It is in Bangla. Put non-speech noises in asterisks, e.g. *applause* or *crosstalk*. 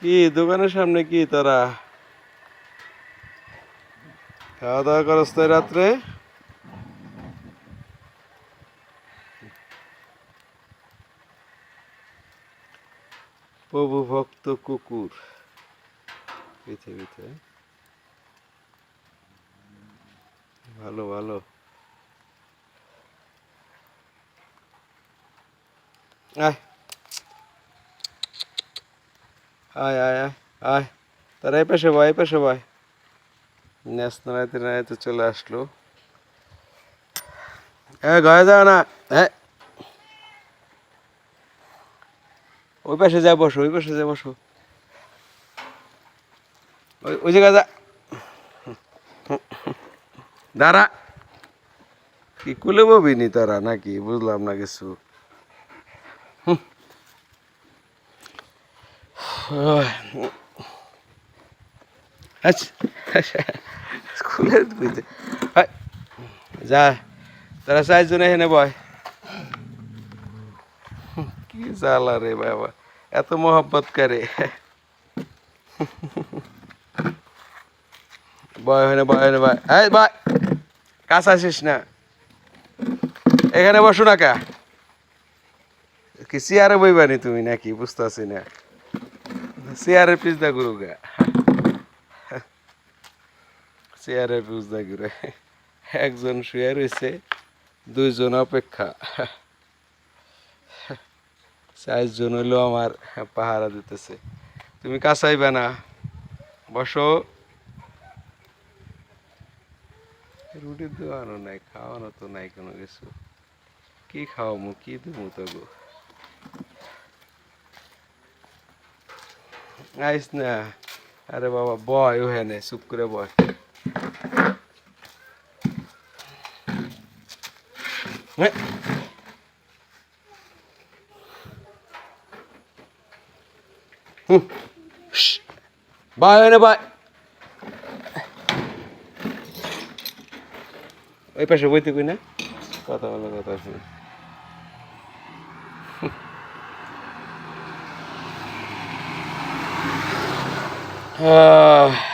কি, দোকানের সামনে কি তারা? খাওয়া দাওয়া করস তো রাত্রে? প্রভু ভক্ত কুকুর। পৃথিবীতে। ভালো ভালো। আয়। আয় আয় আয় আয় তারা এই পাশে ভাই এই পাশে ভাই ন্যাস নাড়াইতে নাড়াইতে চলে আসলো। হ্যাঁ গায়ে যাও না। হ্যাঁ ওই পাশে যা বসো, ওই পাশে যা বসো। ওই ওই জায়গায় যা। দাঁড়া। কি কুলে ববিনি তারা নাকি? বুঝলাম না কিছু। আচ্ছা। বুঝতে যা। তারা চারজন এখানে বয়। কি জ্বালা রে বাবা। এত মোহাব্বত করে। বয় এখানে বয় এখানে বয়। এই বয়। কাছে আসিস না। এখানে বসো না কা। কি চেয়ারে বইবানি তুমি নাকি? বুঝতেছি না। চেয়ারের পিছদা গুরু গা চেয়ারের পিছদা ঘুরে একজন শুয়ে রয়েছে, দুইজন অপেক্ষা। *laughs* চারজন হইল আমার পাহারা দিতেছে। তুমি কাছাইবে না। বসো। রুটি দেওয়ানো নাই, খাওয়ানো তো নাই কোনো কিছু। কি খাওয়ামু, কি দেবো তো গো আইস না আরে বাবা বয় ওখানে চুপ করে বয়। শ্, ওখানে বয় ওই পাশে বইতে কই না? কথা বলো কথা শুনে। Uh.